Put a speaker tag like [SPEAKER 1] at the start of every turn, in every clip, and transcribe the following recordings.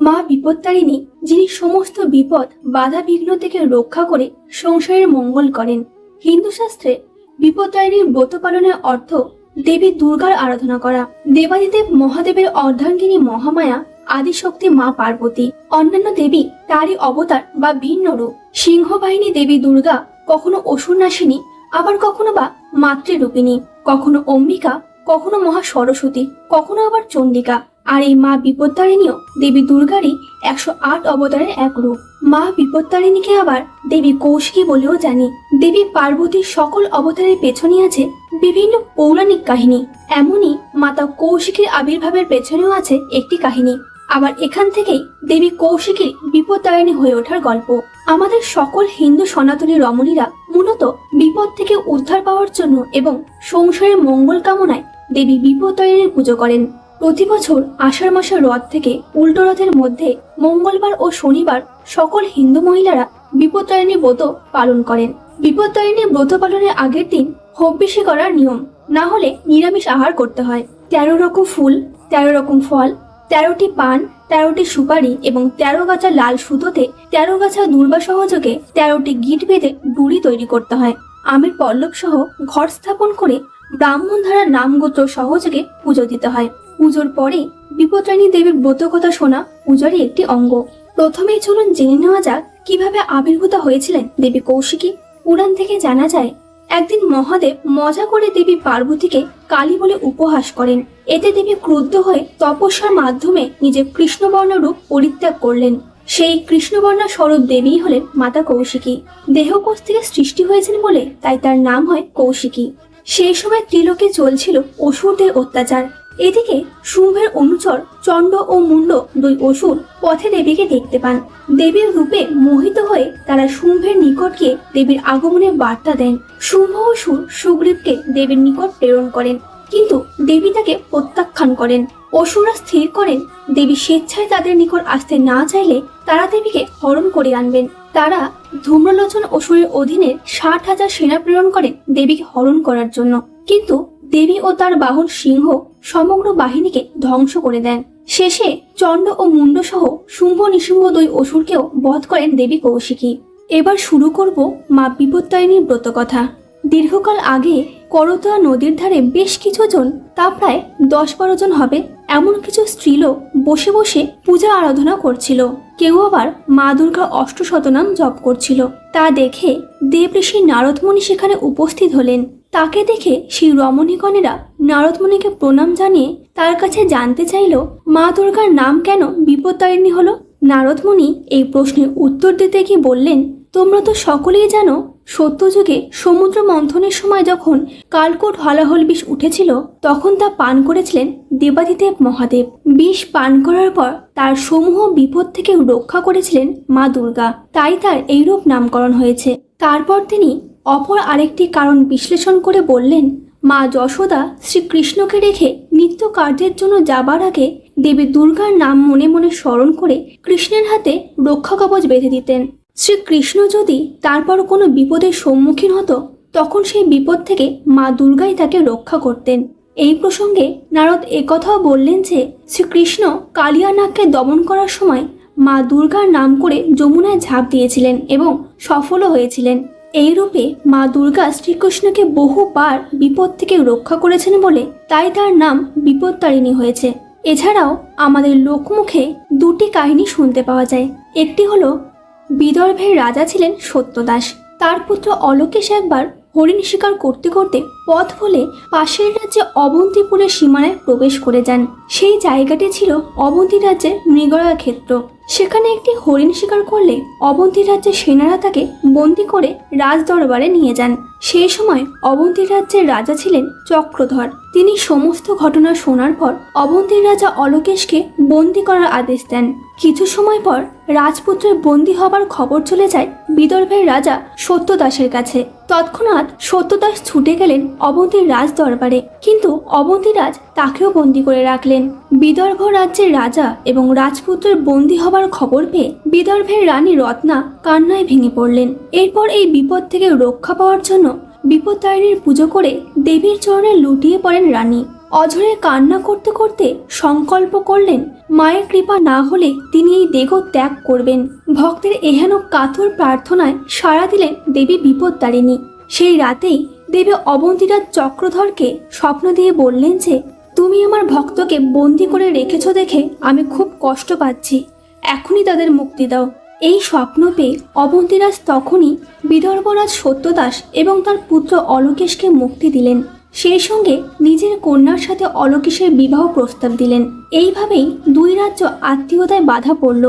[SPEAKER 1] মা বিপত্তারিণী, যিনি সমস্ত বিপদ বাধা বিঘ্ন থেকে রক্ষা করে সংসারের মঙ্গল করেন। হিন্দু শাস্ত্রে বিপত্তারিণীর ব্রত পালনের অর্থ দেবী দুর্গার আরাধনা করা। দেবাদিদেব মহাদেবের অর্ধাঙ্গিনী মহামায়া আদিশক্তি মা পার্বতী। অন্যান্য দেবী তারই অবতার বা ভিন্ন রূপ। সিংহবাহিনী দেবী দুর্গা কখনো অসুর নাশিনী আবার কখনো বা মাতৃরূপিণী। কখনো অম্বিকা, কখনো মহা সরস্বতী কখনো আবার চণ্ডিকা আর এই মা বিপত্তারিণীও দেবী দুর্গারই একশো আট অবতারের এক রূপ। মা বিপত্তারিণীকে আবার দেবী কৌশিকী বলেও জানি। দেবী পার্বতীর সকল অবতারের পেছনে আছে বিভিন্ন পৌরাণিক কাহিনী। এমনই মাতা কৌশিকীর আবির্ভাবের পেছনেও আছে একটি কাহিনী। আবার এখান থেকেই দেবী কৌশিকীর বিপত্তারিণী হয়ে ওঠার গল্প। আমাদের সকল হিন্দু সনাতনী রমণীরা মূলত বিপদ থেকে উদ্ধার পাওয়ার জন্য এবং সংসারের মঙ্গল কামনায় দেবী বিপত্তারিণীর পুজো করেন। প্রতি বছর আষাঢ় মাসের রথ থেকে উল্টো রথের মধ্যে মঙ্গলবার ও শনিবার সকল হিন্দু মহিলারা বিপত্তারিণী ব্রত পালন করেন। বিপত্তারিণী ব্রত পালনের আগের দিন হব্বিষি করার নিয়ম না হলে নিরামিষ আহার করতে হয়। তেরো রকম ফুল, তেরো রকম ফল, তেরোটি পান, তেরোটি সুপারি এবং তেরো গাছা লাল সুতোতে তেরো গাছা দুর্বা সহযোগে তেরোটি গিট বেঁধে ডুরি তৈরি করতে হয়। আমের পল্লব সহ ঘর স্থাপন করে ব্রাহ্মণ ধারা নামগোত্র সহযোগে পুজো দিতে হয়। পুজোর পরে বিপত্রাণী দেবীর ব্রত কথা শোনা পূজারই একটি অঙ্গ। প্রথমেই চলুন জেনে নেওয়া যাক কীভাবে আবির্ভূত হয়েছিলেন দেবী কৌশিকী। পুরাণ থেকে জানা যায়, একদিন মহাদেব মজা করে দেবী পার্বতীকে কালী বলে উপহাস করেন। এতে দেবী ক্রুদ্ধ হয়ে তপস্যার মাধ্যমে নিজের কৃষ্ণবর্ণ রূপ পরিত্যাগ করলেন। সেই কৃষ্ণবর্ণা স্বরূপ দেবী হলেন মাতা কৌশিকী। দেহকোষ থেকে সৃষ্টি হয়েছেন বলে তাই তার নাম হয় কৌশিকী। সেই সময় ত্রিলোকে চলছিল অসুরদের অত্যাচার। এদিকে শুম্ভের অনুচর চণ্ড ও মুন্ড দুই অসুর পথে দেবীকে দেখতে পান। দেবীর রূপে মোহিত হয়ে তারা শুম্ভের নিকট গিয়ে দেবীর আগমনের বার্তা দেন। শুম্ভ অসুর সুগ্রীবকে দেবীর নিকট প্রেরণ করেন, কিন্তু দেবী তাকে প্রত্যাখ্যান করেন। অসুররা স্থির করেন, দেবী স্বেচ্ছায় তাদের নিকট আসতে না চাইলে তারা দেবীকে হরণ করে আনবেন। তারা ধূম্রলোচন অসুরের অধীনে ষাট হাজার সেনা প্রেরণ করেন দেবীকে হরণ করার জন্য। কিন্তু দেবী ও তার বাহন সিংহ সমগ্র বাহিনীকে ধ্বংস করে দেন। শেষে চণ্ড ও মুন্ড সহ শুম্ভ, নিশুম্ভ দুই অসুরকেও বধ করেন দেবী কৌশিকী। এবার শুরু করব মা বিপত্তারিণীর ব্রত কথা। দীর্ঘকাল আগে করতোয়া নদীর ধারে বেশ কিছু জন, তা প্রায় দশ বারো জন হবে এমন কিছু স্ত্রীলোক বসে বসে পূজা আরাধনা করছিল। কেউ আবার মা দুর্গা অষ্টশতনাম জপ করছিল। তা দেখে দেবঋষি নারদমণি সেখানে উপস্থিত হলেন। তাকে দেখে সেই রমণীগণেরা নারদমণিকে প্রণাম জানিয়ে তার কাছে জানতে চাইল, মা দুর্গার নাম কেন বিপত্তারিণী হলো? নারদমণি এই প্রশ্নের উত্তর দিতে গিয়ে বললেন? তোমরা তো সকলেই জানো, সত্যযুগে সমুদ্র মন্থনের সময় যখন কালকোট হলাহল বিষ উঠেছিল, তখন তা পান করেছিলেন দেবাদিদেব মহাদেব। বিষ পান করার পর তার সমূহ বিপদ থেকে রক্ষা করেছিলেন মা দুর্গা। তাই তার এইরূপ নামকরণ হয়েছে। তারপর তিনি অপর আরেকটি কারণ বিশ্লেষণ করে বললেন, মা যশোদা শ্রীকৃষ্ণকে রেখে নিত্য কার্যের জন্য যাবার আগে দেবী দুর্গার নাম মনে মনে স্মরণ করে কৃষ্ণের হাতে রক্ষা কবচ বেঁধে দিতেন। শ্রীকৃষ্ণ যদি তারপর কোনো বিপদের সম্মুখীন হতো, তখন সেই বিপদ থেকে মা দুর্গাই তাকে রক্ষা করতেন। এই প্রসঙ্গে নারদ একথাও বললেন যে, শ্রীকৃষ্ণ কালিয়ানাগকে দমন করার সময় মা দুর্গার নাম করে যমুনায় ঝাঁপ দিয়েছিলেন এবং সফলও হয়েছিলেন। এই রূপে মা দুর্গা শ্রীকৃষ্ণকে বহুবার বিপদ থেকে রক্ষা করেছেন বলে তাই তার নাম বিপদতারিণী হয়েছে। এছাড়াও আমাদের লোকমুখে দুটি কাহিনী শুনতে পাওয়া যায়। একটি হলো বিদর্ভের রাজা ছিলেন সত্যদাস। তার পুত্র অলোকেশ একবার হরিণ শিকার করতে করতে পথ ভুলে পাশের রাজ্যে অবন্তিপুরের সীমানায় প্রবেশ করে যান। সেই জায়গাটি ছিল অবন্তি রাজ্যের মৃগয়া ক্ষেত্র। সেখানে একটি হরিণ শিকার করলে অবন্তি রাজ্যের সেনারা তাকে বন্দি করে রাজ দরবারে নিয়ে যান। সেই সময় অবন্তী রাজ্যের রাজা ছিলেন চক্রধর। তিনি সমস্ত ঘটনা শোনার পর অবন্তীর রাজা অলোকেশকে বন্দি করার আদেশ দেন। কিছু সময় পর রাজপুত্রের বন্দি হবার খবর চলে যায় বিদর্ভের রাজা সত্যদাসের কাছে। তৎক্ষণাৎ সত্যদাস ছুটে গেলেন অবন্তীর রাজ দরবারে কিন্তু অবন্তীরাজ তাকেও বন্দি করে রাখলেন। বিদর্ভ রাজ্যের রাজা এবং রাজপুত্রের বন্দি হবার খবর পেয়ে বিদর্ভের রানী রত্না কান্নায় ভেঙে পড়লেন। এরপর এই বিপদ থেকে রক্ষা পাওয়ার জন্য বিপত্তারিণীর পুজো করে দেবীর চরণে লুটিয়ে পড়েন রানী। অঝরে কান্না করতে করতে সংকল্প করলেন, মায়ের কৃপা না হলে তিনি এই দেহ ত্যাগ করবেন। ভক্তের এহেন কাতর প্রার্থনায় সাড়া দিলেন দেবী বিপত্তারিণী। সেই রাতেই দেবী অবন্তীরাজ চক্রধরকে স্বপ্ন দিয়ে বললেন যে, তুমি আমার ভক্তকে বন্দি করে রেখেছ দেখে আমি খুব কষ্ট পাচ্ছি। এখনই তাদের মুক্তি দাও। এই স্বপ্ন পেয়ে অবন্তীরাজ তখনই বিদর্ভরাজ সত্যদাস এবং তার পুত্র অলোকেশকে মুক্তি দিলেন। সেই সঙ্গে নিজের কন্যার সাথে অলকিশের বিবাহ প্রস্তাব দিলেন। এইভাবেই দুই রাজ্য আত্মীয়তায় বাধা পড়ল।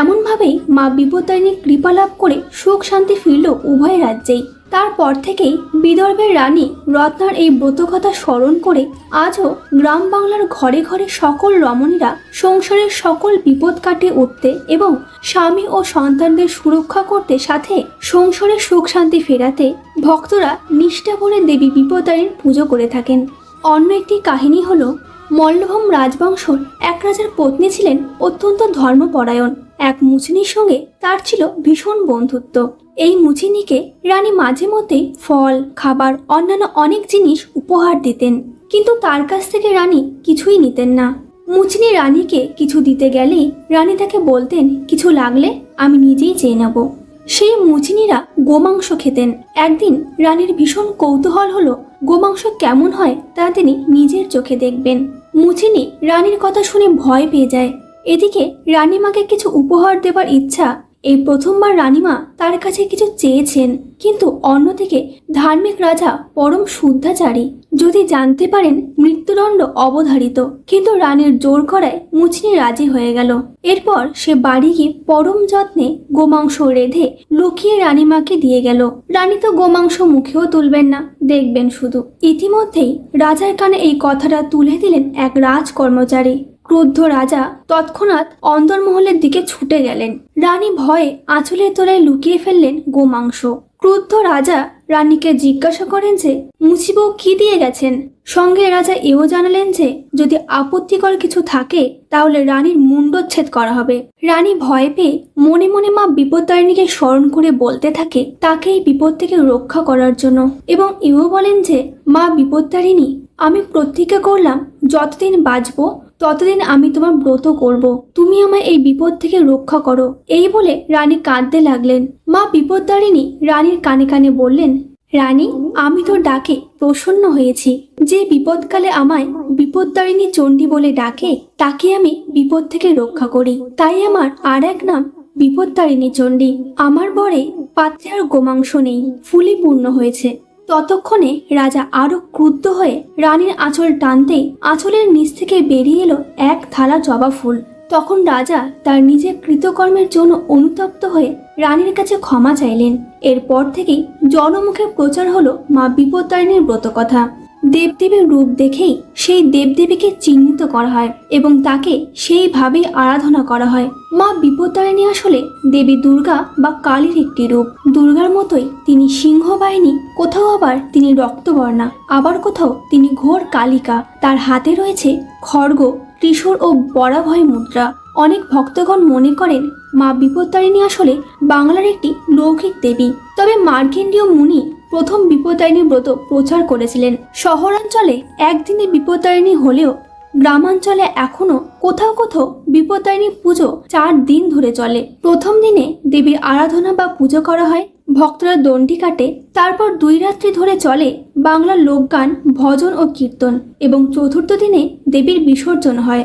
[SPEAKER 1] এমনভাবেই মা বিপত্তারিণী কৃপা লাভ করে সুখ শান্তি ফিরল উভয় রাজ্যেই। তারপর থেকেই বিদর্ভের রানী রত্নার এই ব্রতকথা স্মরণ করে আজও গ্রাম বাংলার ঘরে ঘরে সকল রমণীরা সংসারের সকল বিপদ কাটে উঠতে এবং স্বামী ও সন্তানদের সুরক্ষা করতে সাথে সংসারে সুখ শান্তি ফেরাতে ভক্তরা নিষ্ঠা ভরে দেবী বিপদারীর পুজো করে থাকেন। অন্য একটি কাহিনী হলো, মল্লভূম রাজবংশর এক রাজার পত্নী ছিলেন অত্যন্ত ধর্মপরায়ণ। এক মুচিনির সঙ্গে তার ছিল ভীষণ বন্ধুত্ব। এই মুচিনিকে রানী মাঝে মধ্যেই ফল, খাবার, অন্যান্য অনেক জিনিস উপহার দিতেন। কিন্তু তার কাছ থেকে রানী কিছুই নিতেন না। মুচিনি রানীকে কিছু দিতে গেলেই রানী তাকে বলতেন, কিছু লাগলে আমি নিজেই চেয়ে নেব। সেই মুচিনিরা গোমাংস খেতেন। একদিন রানীর ভীষণ কৌতূহল হলো, গোমাংস কেমন হয় তা তিনি নিজের চোখে দেখবেন। মুচিনি রানীর কথা শুনে ভয় পেয়ে যায়। এদিকে রানীমাকে কিছু উপহার দেবার ইচ্ছা এই প্রথমবার রানীমা তার কাছে কিছু চেয়েছেন, কিন্তু অন্যদিকে ধার্মিক রাজা পরম শুদ্ধাচারী যদি জানতে পারেন মৃত্যুদণ্ড অবধারিত, কিন্তু রানীর জোর করায় মুচনি রাজি হয়ে গেল। এরপর সে বাড়ি গিয়ে পরম যত্নে গোমাংস রেঁধে লুকিয়ে রানীমাকে দিয়ে গেল। রানী তো গোমাংস মুখেও তুলবেন না, দেখবেন শুধু। ইতিমধ্যেই রাজার কানে এই কথাটা তুলে দিলেন এক রাজ কর্মচারী ক্রুদ্ধ রাজা তৎক্ষণাৎ অন্দরমহলের দিকে ছুটে গেলেন। রানী ভয়ে আঁচলের তোলায় লুকিয়ে ফেললেন গোমাংস। ক্রুদ্ধ রাজা রানীকে জিজ্ঞাসা করেন যে মুচিবউ কি দিয়ে গেছেন? সঙ্গে রাজা এও জানালেন যে, যদি আপত্তিকর কিছু থাকে, তাহলে রানীর মুন্ডচ্ছেদ করা হবে। রানী ভয় পেয়ে মনে মনে মা বিপত্তারিণীকে স্মরণ করে বলতে থাকে তাকে এই বিপদ থেকে রক্ষা করার জন্য। এবং এও বলেন যে, মা বিপত্তারিণী আমি প্রতিজ্ঞা করলাম, যতদিন বাঁচবো ততদিন আমি তোমার ব্রত করব। তুমি আমায় এই বিপদ থেকে রক্ষা করো। এই বলে রানী কাঁদতে লাগলেন। মা বিপদদারিণী রানীর কানে কানে বললেন, রানী, আমি তোর ডাকে প্রসন্ন হয়েছি। যে বিপদকালে আমায় বিপদদারিণী চণ্ডী বলে ডাকে, তাকে আমি বিপদ থেকে রক্ষা করি। তাই আমার আর এক নাম বিপদদারিণী চণ্ডী। আমার বরে পাত্রে আর গোমাংস নেই। ফুলে পূর্ণ হয়েছে। ততক্ষণে রাজা আরও ক্রুদ্ধ হয়ে রানীর আঁচল টানতেই আঁচলের নিচ থেকে বেরিয়ে এলো এক থালা জবা ফুল। তখন রাজা তার নিজের কৃতকর্মের জন্য অনুতপ্ত হয়ে রানীর কাছে ক্ষমা চাইলেন। এরপর থেকেই জনমুখে প্রচার হলো মা বিপত্তারিণীর ব্রতকথা। দেবদেবীর রূপ দেখেই সেই দেবদেবীকে চিহ্নিত করা হয় এবং তাকে সেইভাবেই আরাধনা করা হয়। মা বিপত্তারিণী আসলে দেবী দুর্গা বা কালীর একটি রূপ। দুর্গার মতোই তিনি সিংহ বাহিনী কোথাও আবার তিনি রক্তবর্ণা, আবার কোথাও তিনি ঘোর কালিকা। তার হাতে রয়েছে খড়গ ত্রিশূর ও বরাভয় মুদ্রা। অনেক ভক্তগণ মনে করেন, মা বিপত্তারিণী আসলে বাংলার একটি লৌকিক দেবী। তবে মার্কেন্ডীয় মুনি প্রথম বিপত্তারিণী ব্রত প্রচার করেছিলেন। শহরাঞ্চলে একদিনে বিপত্তারিণী হলেও গ্রামাঞ্চলে এখনও কোথাও কোথাও বিপত্তারিণী পুজো চার দিন ধরে চলে। প্রথম দিনে দেবীর আরাধনা বা পুজো করা হয়, ভক্তরা দণ্ডি কাটে, তারপর দুই রাত্রি ধরে চলে বাংলার লোকগান, ভজন ও কীর্তন এবং চতুর্থ দিনে দেবীর বিসর্জন হয়।